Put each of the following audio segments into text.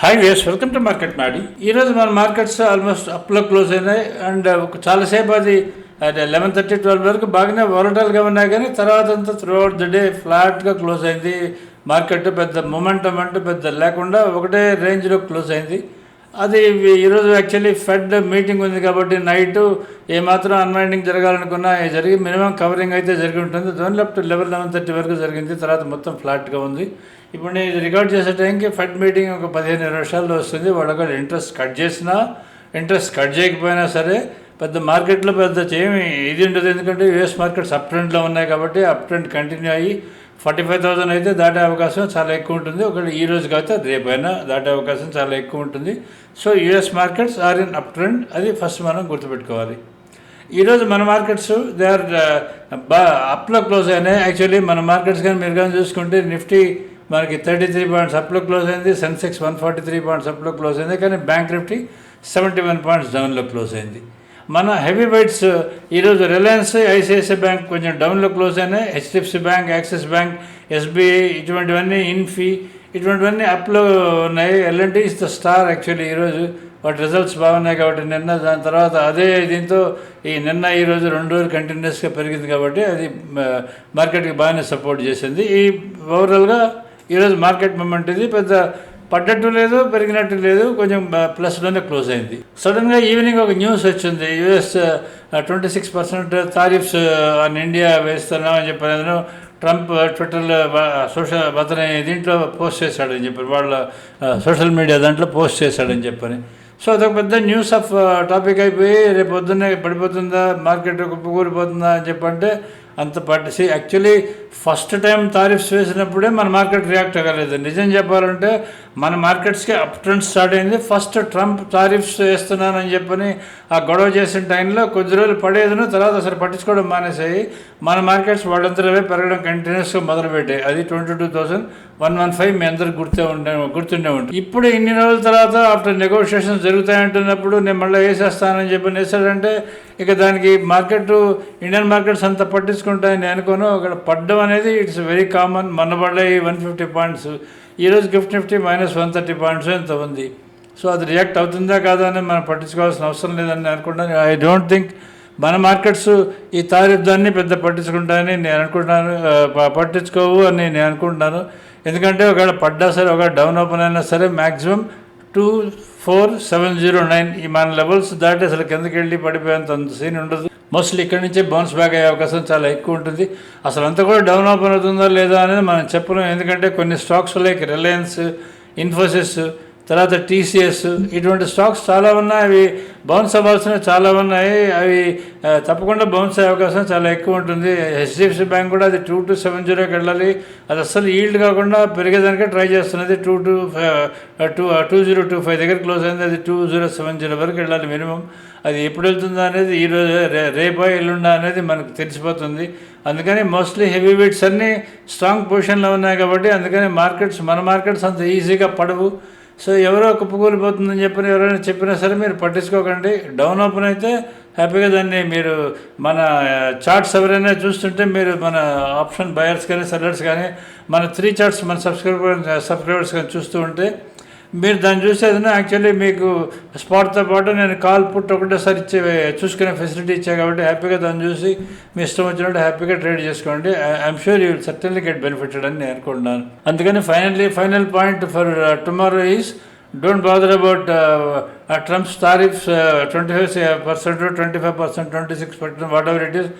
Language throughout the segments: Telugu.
హాయ్ వేస్ వెల్కమ్ టు మార్కెట్ మాడి ఈరోజు మన మార్కెట్స్ ఆల్మోస్ట్ అప్లో క్లోజ్ అయినాయి. అండ్ uh, ఒక చాలాసేపు అది అదే లెవెన్ థర్టీ ట్వెల్వ్ వరకు బాగానే వాలటైల్గా ఉన్నాయి. కానీ తర్వాత అంతా త్రూఅవుట్ ద డే ఫ్లాట్గా క్లోజ్ అయింది. మార్కెట్ పెద్ద మొమెంటం అంటూ పెద్ద లేకుండా ఒకటే రేంజ్లో క్లోజ్ అయింది. అది ఈరోజు యాక్చువల్లీ ఫెడ్ మీటింగ్ ఉంది కాబట్టి నైట్ ఏమాత్రం అన్వైండింగ్ జరగాలనుకున్నా జరిగి మినిమం కవరింగ్ అయితే జరిగి ఉంటుంది. దాని left to eleven eleven thirty వరకు జరిగింది. తర్వాత మొత్తం ఫ్లాట్గా ఉంది. ఇప్పుడు నేను రికార్డ్ చేసే టైంకి ఫెడ్ మీటింగ్ ఒక పదిహేను ఇరవై నిమిషాల్లో వస్తుంది. వాళ్ళు ఒకవేళ ఇంట్రెస్ట్ కట్ చేసినా ఇంట్రెస్ట్ కట్ చేయకపోయినా సరే పెద్ద మార్కెట్లో పెద్ద ఏమి ఇది ఉండదు. ఎందుకంటే యుఎస్ మార్కెట్స్ అప్ ట్రెండ్లో ఉన్నాయి కాబట్టి అప్ ట్రెండ్ కంటిన్యూ అయ్యి ఫార్టీ ఫైవ్ థౌసండ్ అయితే దాటే అవకాశం చాలా ఎక్కువ ఉంటుంది. ఒకవేళ ఈ రోజు కాకపోతే రేపైనా దాటే అవకాశం చాలా ఎక్కువ ఉంటుంది. So US markets are in up trend అది ఫస్ట్ మనం గుర్తుపెట్టుకోవాలి. ఈరోజు మన మార్కెట్స్ దే ఆర్ uh, బా అప్లో క్లోజ్ అయినాయి. యాక్చువల్లీ మన మార్కెట్స్ కానీ మీరు కానీ చూసుకుంటే నిఫ్టీ మనకి థర్టీ త్రీ పాయింట్స్ అప్లో క్లోజ్ అయింది. Sensex one forty three points అప్లో close అయింది. కానీ bank Nifty seventy one points డౌన్లో క్లోజ్ అయింది. మన హెవీ వెయిట్స్ ఈరోజు రిలయన్స్ ఐసిఐసిఐ బ్యాంక్ కొంచెం డౌన్లో క్లోజ్ అయినాయి. HDFC bank Axis bank SBI ఇటువంటివన్నీ ఇన్ఫీ ఇటువంటివన్నీ అప్లో ఉన్నాయి. LNT is the star actually ఈరోజు. వాటి రిజల్ట్స్ బాగున్నాయి కాబట్టి నిన్న దాని తర్వాత అదే దీంతో ఈ నిన్న ఈరోజు రెండు రోజులు కంటిన్యూస్గా పెరిగింది కాబట్టి అది మార్కెట్కి బాగానే సపోర్ట్ చేసింది. ఈ ఓవరాల్గా ఈరోజు మార్కెట్ మూమెంట్ ఇది. పెద్ద పడ్డట్టు లేదు పెరిగినట్టు లేదు కొంచెం ప్లస్లోనే క్లోజ్ అయింది. సడన్గా ఈవినింగ్ ఒక న్యూస్ వచ్చింది. US twenty six percent tariffs on India వేస్తున్నామని చెప్పి ట్రంప్ ట్విట్టర్లో సోషల్ అతని దీంట్లో పోస్ట్ చేశాడని చెప్పి వాళ్ళ సోషల్ మీడియా దాంట్లో పోస్ట్ చేశాడని చెప్పని సో అదొక పెద్ద న్యూస్ ఆఫ్ టాపిక్ అయిపోయి రేపు పొద్దున్నే పడిపోతుందా మార్కెట్ కుప్పకూలిపోతుందా అని చెప్పంటే అంత పట్టి యాక్చువల్లీ ఫస్ట్ టైం తారీఫ్స్ వేసినప్పుడే మన మార్కెట్ రియాక్ట్ అవ్వలేదు. నిజం చెప్పాలంటే మన మార్కెట్స్కి అప్ ట్రెండ్ స్టార్ట్ అయింది. ఫస్ట్ ట్రంప్ తారీఫ్స్ వేస్తున్నానని చెప్పని ఆ గొడవ చేసిన టైంలో కొద్ది రోజులు పడేదను తర్వాత అసలు పట్టించుకోవడం మానేసాయి. మన మార్కెట్స్ వాళ్ళంతరమే పెరగడం కంటిన్యూస్గా మొదలుపెట్టాయి. అది twenty two thousand one one five మీ అందరికి గుర్తే ఉండే గుర్తుండే ఉంటుంది. ఇప్పుడు ఇన్ని రోజుల తర్వాత ఆఫ్టర్ నెగోషియేషన్స్ జరుగుతాయంటున్నప్పుడు నేను మళ్ళీ వేసేస్తానని చెప్పి వేసాడంటే ఇక దానికి మార్కెట్ ఇండియన్ మార్కెట్స్ అంత పట్టించుకుంటాయని నేను అనుకోను. అక్కడ పడ్డం అనేది ఇట్స్ వెరీ కామన్. మొన్న పడ్డాయి వన్ ఫిఫ్టీ పాయింట్స్. ఈరోజు gift Nifty minus one thirty points ఎంత ఉంది. సో అది రియాక్ట్ అవుతుందా కాదా అని మనం పట్టించుకోవాల్సిన అవసరం లేదని అనుకుంటాను. ఐ డోంట్ థింక్ మన మార్కెట్స్ ఈ తారీఫ్ దాన్ని పెద్ద పట్టించుకుంటాయని నేను అనుకుంటున్నాను పట్టించుకోవు అని నేను అనుకుంటున్నాను. ఎందుకంటే ఒకవేళ పడ్డా సరే ఒకవేళ డౌన్ ఓపెన్ అయినా సరే maximum two four seven zero nine ఈ మన లెవెల్స్ దాటి అసలు కిందకి వెళ్ళి పడిపోయేంత అంత సీన్ ఉండదు. మోస్ట్లీ ఇక్కడి నుంచే బౌన్స్ బ్యాక్ అయ్యే అవకాశం చాలా ఎక్కువ ఉంటుంది. అసలు అంతా కూడా డౌన్ ఓపెన్ అవుతుందా లేదా అనేది మనం చెప్పలేం. ఎందుకంటే కొన్ని స్టాక్స్ లైక్ రిలయన్స్ ఇన్ఫోసిస్ తర్వాత టీసీఎస్ ఇటువంటి స్టాక్స్ చాలా ఉన్నాయి. అవి బౌన్స్ అవ్వాల్సినవి చాలా ఉన్నాయి. అవి తప్పకుండా బౌన్స్ అయ్యే అవకాశం చాలా ఎక్కువ ఉంటుంది. హెచ్డిఎఫ్సి బ్యాంక్ కూడా అది టూ టు సెవెన్ జీరోకి వెళ్ళాలి. అది అస్సలు ఈల్డ్ కాకుండా పెరిగేదానికే ట్రై చేస్తున్నది. Two two two two zero two five దగ్గర క్లోజ్ అయింది. అది టూ జీరో సెవెన్ జీరో వరకు వెళ్ళాలి మినిమం. అది ఎప్పుడు వెళ్తుందా అనేది ఈరోజు రేపా ఎల్లుండా అనేది మనకు తెలిసిపోతుంది. అందుకని మోస్ట్లీ హెవీ వెయిట్స్ అన్నీ స్ట్రాంగ్ పొజిషన్లో ఉన్నాయి కాబట్టి అందుకని మార్కెట్స్ మన మార్కెట్స్ అంత ఈజీగా పడవు. సో ఎవరో కుప్పకూలిపోతుందని చెప్పని ఎవరైనా చెప్పినా సరే మీరు పట్టించుకోకండి. డౌన్ ఓపెన్ అయితే హ్యాపీగా దాన్ని మీరు మన చార్ట్స్ ఎవరైనా చూస్తుంటే మీరు మన ఆప్షన్ బయర్స్ కానీ సెల్లర్స్ కానీ మన త్రీ చార్ట్స్ మన సబ్స్క్రైబర్ సబ్స్క్రైబర్స్ కానీ చూస్తూ ఉంటే మీరు దాన్ని చూసేది యాక్చువల్లీ మీకు స్పాట్తో పాటు నేను కాల్ పుట్ ఒకటేసారి ఇచ్చే చూసుకునే ఫెసిలిటీ ఇచ్చా కాబట్టి హ్యాపీగా దాన్ని చూసి మీ ఇష్టం వచ్చినట్టు హ్యాపీగా ట్రేడ్ చేసుకోండి. I'm sure you will certainly get benefited అని నేను అనుకుంటున్నాను. అందుకని finally final point for tomorrow is don't bother about Trump's tariffs twenty five percent twenty five percent twenty six percent whatever it is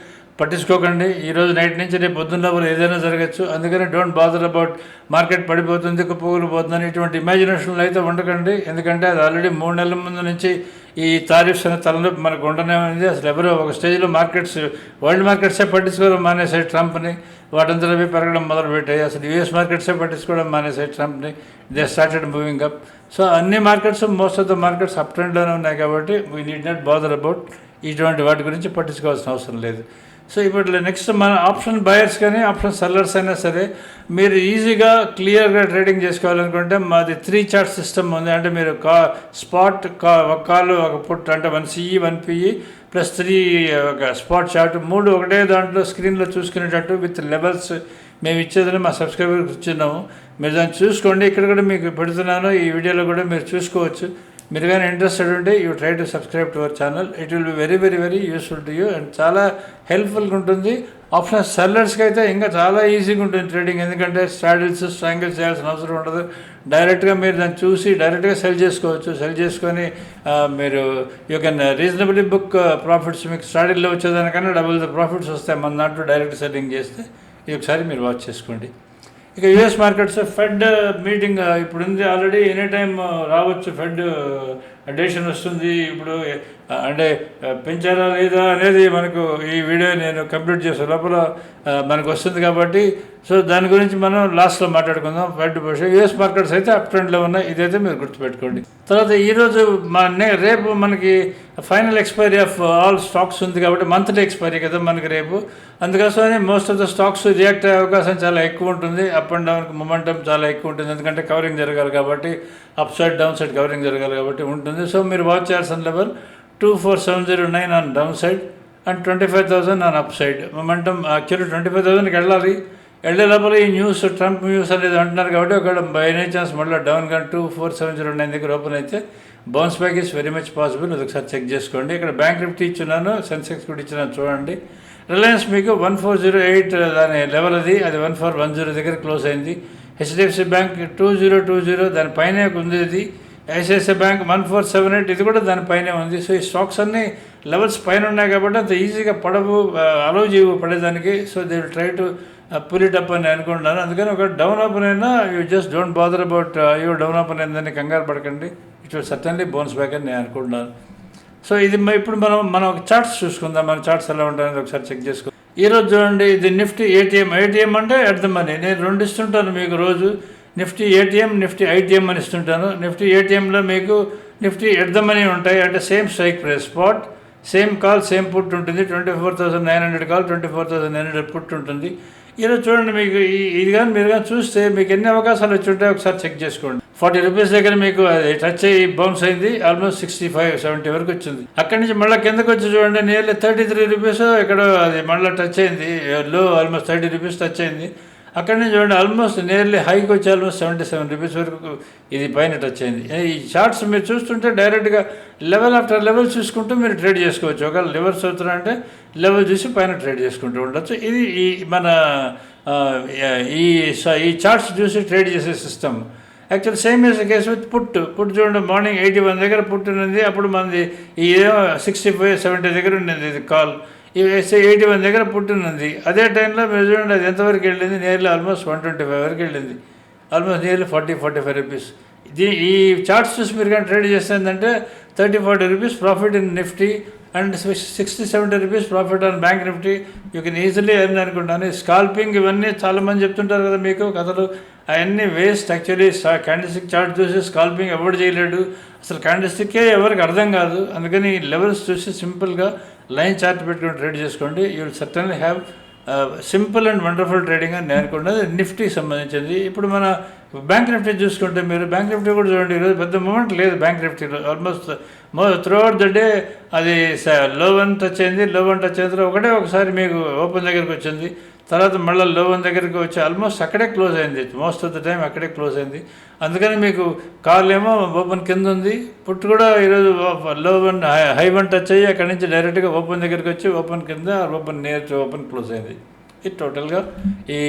పట్టించుకోకండి. ఈ రోజు నైట్ నుంచి రేపు పొద్దున్న లోపల ఏదైనా జరగచ్చు. అందుకని డోంట్ బాదర్ అబౌట్ మార్కెట్ పడిపోతుంది కుప్పకూలిపోతుందని ఇటువంటి ఇమాజినేషన్లు అయితే ఉండకండి. ఎందుకంటే అది ఆల్రెడీ మూడు నెలల ముందు నుంచి ఈ తారీఫ్స్ అనే తలనొప్పి మనకు ఉండనే ఉంది. అసలు ఎవరో ఒక స్టేజ్లో మార్కెట్స్ వరల్డ్ మార్కెట్సే పట్టించుకోవడం మానేసాయి ట్రంప్ని. వాటంతా పెరగడం మొదలుపెట్టాయి. అసలు యూఎస్ మార్కెట్సే పట్టించుకోవడం మానేసాయి ట్రంప్ని. They started moving up so అన్ని markets most of the markets up ట్రెండ్లోనే ఉన్నాయి కాబట్టి we need not bother about ఇటువంటి వాటి గురించి పట్టించుకోవాల్సిన అవసరం లేదు. సో ఇప్పుడు నెక్స్ట్ మన ఆప్షన్ బయర్స్ కానీ ఆప్షన్ సెల్లర్స్ అయినా సరే మీరు ఈజీగా క్లియర్గా ట్రేడింగ్ చేసుకోవాలనుకుంటే మాది త్రీ చార్ట్ సిస్టమ్ ఉంది. అంటే మీరు కా స్పాట్ కా ఒక కాలు ఒక పుట్ అంటే one CE one PE plus three ఒక స్పాట్ చార్ట్ మూడు ఒకటే దాంట్లో స్క్రీన్లో చూసుకునేటట్టు విత్ లెవెల్స్ మేము ఇచ్చేదని మా సబ్స్క్రైబర్కి ఇచ్చినాము మీరు దాన్ని చూసుకోండి. ఇక్కడ కూడా మీకు పెడుతున్నాను. ఈ వీడియోలో కూడా మీరు చూసుకోవచ్చు. మీరు కానీ ఇంట్రెస్టెడ్ ఉంటే you try to subscribe to our channel it will be very very very useful to you and చాలా హెల్ప్ఫుల్గా ఉంటుంది. ఆప్షన్ సెల్లర్స్కి అయితే ఇంకా చాలా ఈజీగా ఉంటుంది ట్రేడింగ్ ఎందుకంటే స్ట్రాడిల్స్ స్ట్రాంగిల్స్ చేయాల్సిన అవసరం ఉండదు. డైరెక్ట్గా మీరు దాన్ని చూసి డైరెక్ట్గా సెల్ చేసుకోవచ్చు. సెల్ చేసుకొని మీరు you can reasonably book profits మీకు స్ట్రాడిల్లో వచ్చేదానికన్నా డబుల్ ద ప్రాఫిట్స్ వస్తాయి మన దాంట్లో డైరెక్ట్ సెల్లింగ్ చేస్తే. ఈ ఒకసారి మీరు వాచ్ చేసుకోండి. ఇక యుఎస్ మార్కెట్స్ ఫెడ్ మీటింగ్ ఇప్పుడు ఉంది ఆల్రెడీ ఎనీ టైం రావచ్చు ఫెడ్ డెసిషన్ వస్తుంది. ఇప్పుడు అంటే పెంచారా లేదా అనేది మనకు ఈ వీడియో నేను కంప్లీట్ చేసే లోపల మనకు వస్తుంది కాబట్టి సో దాని గురించి మనం లాస్ట్లో మాట్లాడుకుందాం. బయట పొజిషన్ యుఎస్ మార్కెట్స్ అయితే అప్ ట్రెండ్లో ఉన్నాయి. ఇదైతే మీరు గుర్తుపెట్టుకోండి. తర్వాత ఈరోజు మా నే రేపు మనకి final expiry of all stocks ఉంది కాబట్టి మంత్లీ ఎక్స్పైరీ కదా మనకి రేపు. అందుకోసమని most of the stocks react అయ్యే అవకాశం చాలా ఎక్కువ ఉంటుంది. అప్ అండ్ డౌన్ మొమెంటం చాలా ఎక్కువ ఉంటుంది. ఎందుకంటే కవరింగ్ జరగాలి కాబట్టి up side down side covering జరగాలి కాబట్టి ఉంటుంది. సో మీరు వాచ్ చేయాల్సిన level two four seven zero nine on down side and twenty five thousand on up side momentum actually twenty five థౌసండ్కి వెళ్ళాలి. వెళ్ళే లోపల ఈ న్యూస్ ట్రంప్ న్యూస్ అనేది అంటున్నారు కాబట్టి ఒకవేళ బై ఎనీ ఛాన్స్ మళ్ళీ డౌన్ కానీ two four seven zero nine దగ్గర ఓపెన్ అయితే bounce back is very much possible అది ఒకసారి చెక్ చేసుకోండి. ఇక్కడ బ్యాంక్ నిఫ్టీ ఇచ్చున్నాను సెన్సెక్స్ కూడా ఇచ్చినాను చూడండి. రిలయన్స్ మీకు వన్ ఫోర్ జీరో ఎయిట్ దాని లెవెల్ అది. అది వన్ ఫోర్ వన్ జీరో దగ్గర క్లోజ్ అయింది. HDFC bank two zero two zero దాని పైన ఉంది అది. ICICI bank one four seven eight ఇది కూడా దానిపైనే ఉంది. సో ఈ స్టాక్స్ అన్ని లెవెల్స్ పైన ఉన్నాయి కాబట్టి అంత ఈజీగా పడవు అలౌ చేయవు పడేదానికి. So they will try to pull it up అని అనుకుంటున్నాను. అందుకని ఒక డౌన్ అప్ అయినా you just don't bother about అయ్యో డౌన్ అప్ అయిందని కంగారు పడకండి. It will certainly bounce back అని నేను అనుకుంటున్నాను. సో ఇది ఇప్పుడు మనం మనం ఒక చార్ట్స్ చూసుకుందాం. మన చార్ట్స్ ఎలా ఉంటాయని ఒకసారి చెక్ చేసుకో. ఈరోజు చూడండి ఇది నిఫ్టీ ఏటీఎం ఏటీఎం అంటే ఎట్ ద మనీ నేను రెండు ఇస్తుంటాను మీకు రోజు. నిఫ్టీ ఏటీఎం నిఫ్టీ ఐటీఎం అని ఇస్తుంటాను. నిఫ్టీ ఏటీఎంలో మీకు నిఫ్టీ ఎట్ ద మనీ ఉంటాయి. అంటే same strike price spot. Same call same put ఉంటుంది. Twenty four thousand nine hundred call twenty four thousand nine hundred put ఉంటుంది. ఈరోజు చూడండి మీకు ఇది కానీ మీరు కానీ చూస్తే మీకు ఎన్ని అవకాశాలు వచ్చి ఉంటాయో ఒకసారి చెక్ చేసుకోండి. ఫార్టీ రూపీస్ దగ్గర మీకు అది టచ్ అయ్యి బౌన్స్ అయింది. ఆల్మోస్ట్ సిక్స్టీ ఫైవ్ సెవెంటీ వరకు వచ్చింది. అక్కడి నుంచి మళ్ళీ కిందకు వచ్చి చూడండి నియర్లీ థర్టీ త్రీ రూపీస్ ఇక్కడ అది మళ్ళీ టచ్ అయింది. లో ఆల్మోస్ట్ థర్టీ రూపీస్ టచ్ అయింది. అక్కడ నుంచి చూడండి ఆల్మోస్ట్ నియర్లీ హైకి వచ్చి ఆల్మోస్ట్ సెవెంటీ సెవెన్ రూపీస్ వరకు ఇది పైన టచ్ అయింది. ఈ చార్ట్స్ మీరు చూస్తుంటే డైరెక్ట్గా లెవెల్ ఆఫ్టర్ లెవెల్ చూసుకుంటూ మీరు ట్రేడ్ చేసుకోవచ్చు. ఒకవేళ లివర్స్ అవుతున్నారంటే లెవెల్ చూసి పైన ట్రేడ్ చేసుకుంటూ ఉండొచ్చు. ఇది ఈ మన ఈ ఈ చార్ట్స్ చూసి ట్రేడ్ చేసే system actual same is case with put put చూడండి మార్నింగ్ ఎయిటీ వన్ దగ్గర పుట్టు ఉన్నది అప్పుడు మనది ఈ సిక్స్టీ ఫైవ్ సెవెంటీ దగ్గర ఉన్నది ఇది కాల్ ఈ ఎయిటీ వన్ దగ్గర పుట్టినది అదే టైంలో మీరు చూడండి అది ఎంతవరకు వెళ్ళింది? Nearly almost one twenty five వరకు వెళ్ళింది. Almost nearly forty forty five rupees ఇది ఈ చార్ట్స్ చూసి మీరు కానీ ట్రేడ్ చేస్తే ఏంటంటే thirty forty rupees profit in Nifty and sixty seventy rupees profit on bank Nifty. You can easily earn అనుకుంటాను స్కాల్పింగ్ ఇవన్నీ చాలామంది చెప్తుంటారు కదా మీకు కథలు. అవన్నీ వేస్ట్ యాక్చువల్లీ క్యాండిస్టిక్ చార్ట్ చూసి స్కాల్పింగ్ ఎవరు చేయలేడు. అసలు క్యాండిస్టిక్కే ఎవరికి అర్థం కాదు. అందుకని లెవెల్స్ చూసి సింపుల్గా లైన్ చార్ట్ పెట్టుకుని ట్రేడ్ చేసుకోండి. You will certainly have simple and wonderful trading అని నేను అనుకున్నది నిఫ్టీకి సంబంధించింది. ఇప్పుడు మన బ్యాంక్ నిఫ్టీ చూసుకుంటే మీరు బ్యాంక్ నిఫ్టీ కూడా చూడండి. ఈరోజు పెద్ద మూమెంట్ లేదు బ్యాంక్ నిఫ్టీలో. ఆల్మోస్ట్ మో ద డే అది లో వన్ టచ్ అయింది లో వన్ టచ్ అయిన తర్వాత ఒకటే ఒకసారి మీకు ఓపెన్ దగ్గరికి వచ్చింది. తర్వాత మళ్ళీ లో వన్ దగ్గరికి వచ్చి ఆల్మోస్ట్ అక్కడే క్లోజ్ అయింది. మోస్ట్ ఆఫ్ ద టైం అక్కడే క్లోజ్ అయింది. అందుకని మీకు కాల్ ఏమో ఓపెన్ కింద ఉంది. పుట్టు కూడా ఈరోజు లో వన్ హై వన్ టచ్ అయ్యి అక్కడి నుంచి డైరెక్ట్గా ఓపెన్ దగ్గరికి వచ్చి ఓపెన్ కింద open near to open close అయింది. ఇది టోటల్గా ఈ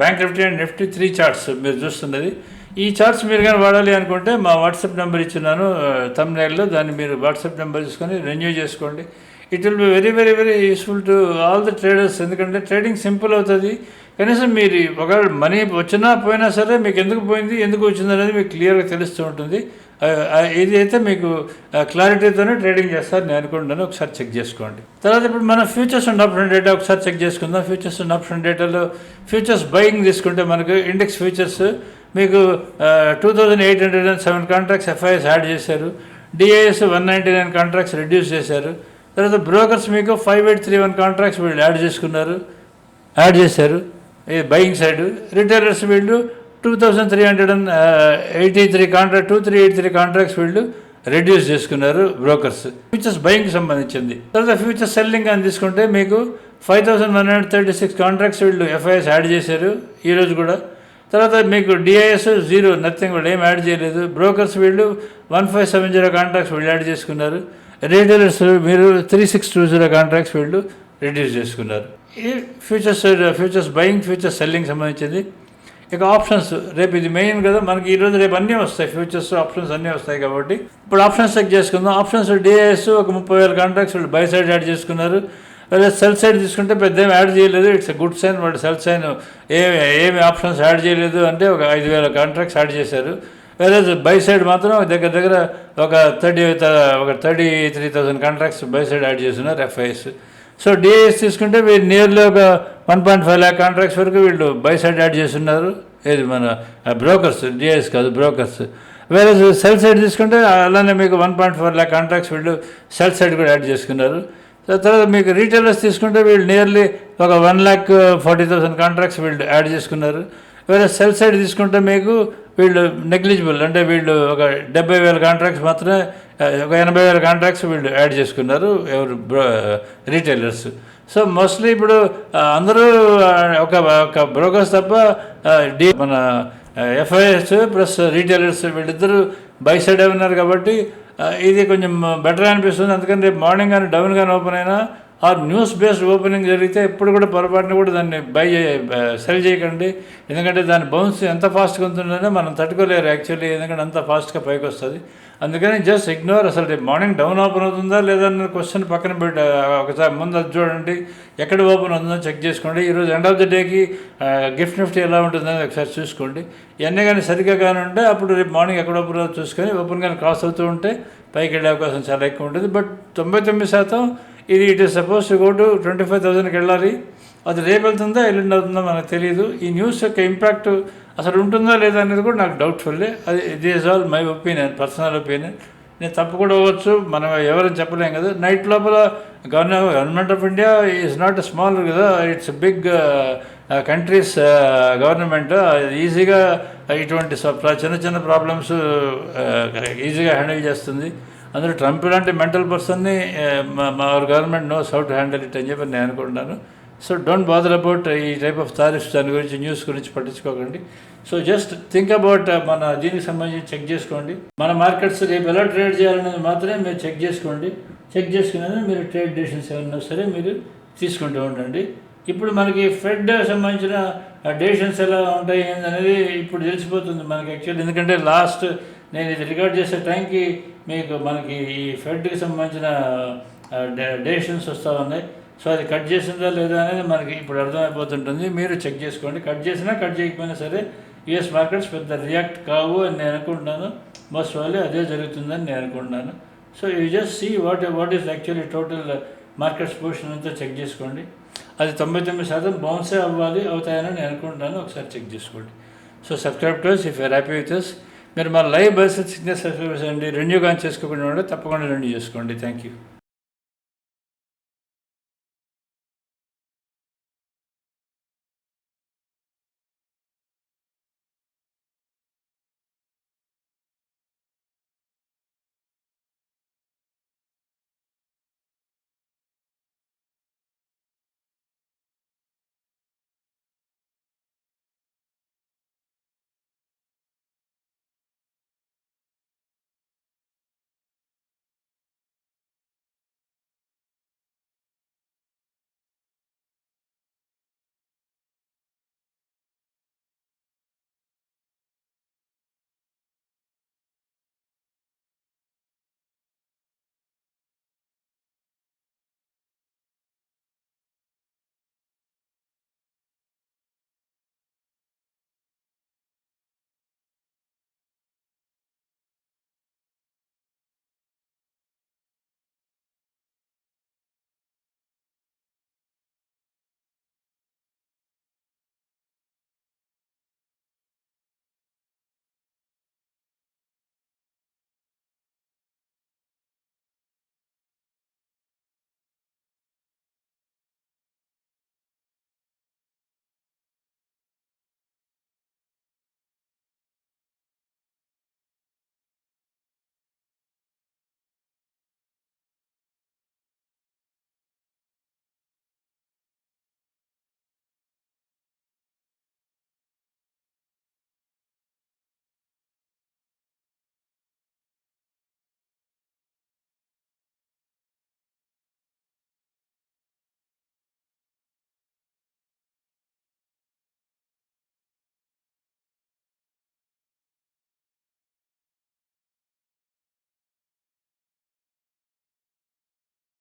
bank Nifty and Nifty three charts మీరు చూస్తున్నది. ఈ చార్ట్స్ మీరు కానీ వాడాలి అనుకుంటే మా వాట్సాప్ నెంబర్ ఇచ్చున్నాను తమిళనాడులో దాన్ని మీరు వాట్సాప్ నెంబర్ తీసుకొని రెన్యూ చేసుకోండి. It will be very very very useful to all the traders ఎందుకంటే ట్రేడింగ్ సింపుల్ అవుతుంది. కనీసం మీరు ఒకవేళ మనీ వచ్చినా పోయినా సరే మీకు ఎందుకు పోయింది ఎందుకు వచ్చింది అనేది మీకు క్లియర్గా తెలుస్తూ ఉంటుంది. ఇది అయితే మీకు క్లారిటీతోనే ట్రేడింగ్ చేస్తారు. నేను అనుకుంటున్నాను ఒకసారి చెక్ చేసుకోండి. తర్వాత ఇప్పుడు మనం ఫ్యూచర్స్ అండ్ ఆప్షన్ డేటా ఒకసారి చెక్ చేసుకుందాం. ఫ్యూచర్స్ అండ్ ఆప్షన్ డేటాలో ఫ్యూచర్స్ బయింగ్ తీసుకుంటే మనకు ఇండెక్స్ ఫ్యూచర్స్ మీకు two thousand eight hundred and seven contracts FIIs add చేశారు. DIIs one ninety nine contracts reduce చేశారు. తర్వాత బ్రోకర్స్ మీకు five eight three one contracts వీళ్ళు యాడ్ చేసుకున్నారు. యాడ్ చేశారు. ఈ బయింగ్ సైడ్ రిటైలర్స్ వీళ్ళు two thousand three hundred and eighty three contract two three eight three contracts వీళ్ళు రెడ్యూస్ చేసుకున్నారు బ్రోకర్స్ ఫ్యూచర్స్ బయింగ్కి సంబంధించింది. తర్వాత ఫ్యూచర్ సెల్లింగ్ అని తీసుకుంటే మీకు five thousand one hundred thirty six contracts వీళ్ళు ఎఫ్ఐఎస్ యాడ్ చేశారు. ఈరోజు కూడా తర్వాత మీకు డిఐఎస్ జీరో నథింగ్ కూడా ఏం యాడ్ చేయలేదు. బ్రోకర్స్ వీళ్ళు one five seven zero contracts వీళ్ళు యాడ్ చేసుకున్నారు. రీటైలర్స్ మీరు three six two zero contracts వీళ్ళు రిడ్యూస్ చేసుకున్నారు. ఈ futures futures buying futures selling సంబంధించింది. ఇక ఆప్షన్స్ రేపు ఇది మెయిన్ కదా మనకి ఈరోజు రేపు అన్నీ వస్తాయి. ఫ్యూచర్స్ ఆప్షన్స్ అన్నీ వస్తాయి కాబట్టి. ఇప్పుడు ఆప్షన్స్ చెక్ చేసుకుందాం. ఆప్షన్స్ డిఐఎస్ ఒక ముప్పై వేల కాంట్రాక్ట్స్ వీళ్ళు బై సైడ్ యాడ్ చేసుకున్నారు. అదే సెల్ సైడ్ తీసుకుంటే పెద్ద ఏం యాడ్ చేయలేదు. ఇట్స్ గుడ్ సైన్ వాడు సెల్ సైన్ ఏమి ఏమి ఆప్షన్స్ యాడ్ చేయలేదు అంటే ఒక ఐదు వేల కాంట్రాక్ట్స్ యాడ్ చేశారు. వేరే బై సైడ్ మాత్రం దగ్గర దగ్గర ఒక థర్టీ ఒక thirty three thousand contracts buy side add చేస్తున్నారు ఎఫ్ఐఎస్ సో డిఐఎస్ తీసుకుంటే వీళ్ళు నియర్లీ ఒక one point five lakh contracts వరకు వీళ్ళు బై సైడ్ యాడ్ చేస్తున్నారు. ఏది మన బ్రోకర్స్ డిఐఎస్ కాదు బ్రోకర్స్. వేరే సెల్ సైడ్ తీసుకుంటే అలానే మీకు one point four lakh contracts వీళ్ళు సెల్ సైడ్ కూడా యాడ్ చేసుకున్నారు. తర్వాత మీకు రీటైలర్స్ తీసుకుంటే వీళ్ళు నియర్లీ ఒక one lakh forty thousand contracts వీళ్ళు యాడ్ చేసుకున్నారు. వేరే సెల్ సైడ్ తీసుకుంటే మీకు వీళ్ళు నెగ్లిజిబుల్ అంటే వీళ్ళు ఒక డెబ్బై వేల కాంట్రాక్ట్స్ మాత్రమే uh, ఒక ఎనభై వేల కాంట్రాక్ట్స్ వీళ్ళు యాడ్ చేసుకున్నారు ఎవరు బ్రో రీటైలర్స్ సో మోస్ట్లీ ఇప్పుడు uh, అందరూ uh, ఒక ఒక బ్రోకర్స్ తప్ప డీ డి మన ఎఫ్ఐఎస్ ప్లస్ రీటైలర్స్ వీళ్ళిద్దరూ బై సైడ్ ఉన్నారు కాబట్టి ఇది కొంచెం బెటర్ అనిపిస్తుంది. అందుకని రేపు మార్నింగ్ కానీ డౌన్ కానీ ఓపెన్ అయినా ఆ న్యూస్ బేస్డ్ ఓపెనింగ్ జరిగితే ఎప్పుడు కూడా పొరపాటున కూడా దాన్ని బై సెల్ చేయకండి. ఎందుకంటే దాని బౌన్స్ ఎంత ఫాస్ట్గా ఉంటుందనే మనం తట్టుకోలేరు యాక్చువల్లీ ఎందుకంటే అంత ఫాస్ట్గా పైకి వస్తుంది. అందుకని జస్ట్ ఇగ్నోర్ అసలు రేపు మార్నింగ్ డౌన్ ఓపెన్ అవుతుందా లేదన్న క్వశ్చన్ పక్కన పెట్ట ఒకసారి ముందు అది చూడండి. ఎక్కడ ఓపెన్ అవుతుందో చెక్ చేసుకోండి. ఈరోజు ఎండ్ ఆఫ్ ద డేకి గిఫ్ట్ నిఫ్టీ ఎలా ఉంటుందని ఒకసారి చూసుకోండి. ఇవన్నీ కానీ సరిగ్గా కానీ ఉంటే అప్పుడు రేపు మార్నింగ్ ఎక్కడ ఓపెన్ అవుతుందో చూసుకొని ఓపెన్ కానీ క్రాస్ అవుతూ ఉంటే పైకి వెళ్ళే అవకాశం చాలా ఎక్కువ ఉంటుంది. బట్ తొంభై తొమ్మిది శాతం ఇది it is suppose to go to twenty five థౌసండ్కి వెళ్ళాలి అది రేపు వెళ్తుందా ఎల్లుండి అవుతుందో మనకు తెలియదు ఈ న్యూస్ యొక్క ఇంపాక్ట్ అసలు ఉంటుందా లేదా అనేది కూడా నాకు డౌట్ఫుల్లే అది it is all my opinion personal opinion నేను తప్పు కూడా అవ్వచ్చు మనం ఎవరైనా చెప్పలేం కదా. నైట్ లోపల govern government of India is not small కదా. ఇట్స్ బిగ్ కంట్రీస్ గవర్నమెంట్ ఈజీగా ఇటువంటి చిన్న చిన్న ప్రాబ్లమ్స్ ఈజీగా హ్యాండిల్ చేస్తుంది. అందులో ట్రంప్ లాంటి మెంటల్ పర్సన్ని మా government knows how to handle it అని చెప్పి నేను అనుకుంటున్నాను. సో డోంట్ బాదర్ అబౌట్ ఈ టైప్ ఆఫ్ టారిఫ్స్ దాని గురించి న్యూస్ గురించి పట్టించుకోకండి. సో జస్ట్ థింక్ అబౌట్ మన దీనికి సంబంధించి చెక్ చేసుకోండి. మన మార్కెట్స్ రేపు ఎలా ట్రేడ్ చేయాలనేది మాత్రమే మీరు చెక్ చేసుకోండి. చెక్ చేసుకునేది మీరు ట్రేడ్ డెసిషన్స్ ఏమన్నా సరే మీరు తీసుకుంటూ ఉండండి. ఇప్పుడు మనకి ఫెడ్ సంబంధించిన డెసిషన్స్ ఎలా ఉంటాయి అనేది ఇప్పుడు తెలిసిపోతుంది మనకి యాక్చువల్లీ ఎందుకంటే లాస్ట్ నేను ఇది రికార్డ్ చేసే టైంకి మీకు మనకి ఈ ఫెడ్కి సంబంధించిన డెసిషన్స్ వస్తూ ఉన్నాయి. సో అది కట్ చేసిందా లేదా అనేది మనకి ఇప్పుడు అర్థమైపోతుంటుంది. మీరు చెక్ చేసుకోండి. కట్ చేసినా కట్ చేయకపోయినా సరే యుఎస్ మార్కెట్స్ పెద్ద రియాక్ట్ కావు అని నేను అనుకుంటున్నాను. మోస్ట్ వాళ్ళు అదే జరుగుతుందని నేను అనుకుంటున్నాను. So you just see what what is actually total markets position అంతా చెక్ చేసుకోండి. అది తొంభై తొమ్మిది శాతం బౌన్సే అవ్వాలి అవుతాయని నేను అనుకుంటున్నాను. ఒకసారి చెక్ చేసుకోండి. So subscribe to if you're happy with మీరు మా లైవ్ బస్ సిగ్నల్ సబ్స్క్రైబ్ చేయండి రెన్యూ కానీ చేసుకోకుండా ఉంటే తప్పకుండా రెన్యూ చేసుకోండి. Thank you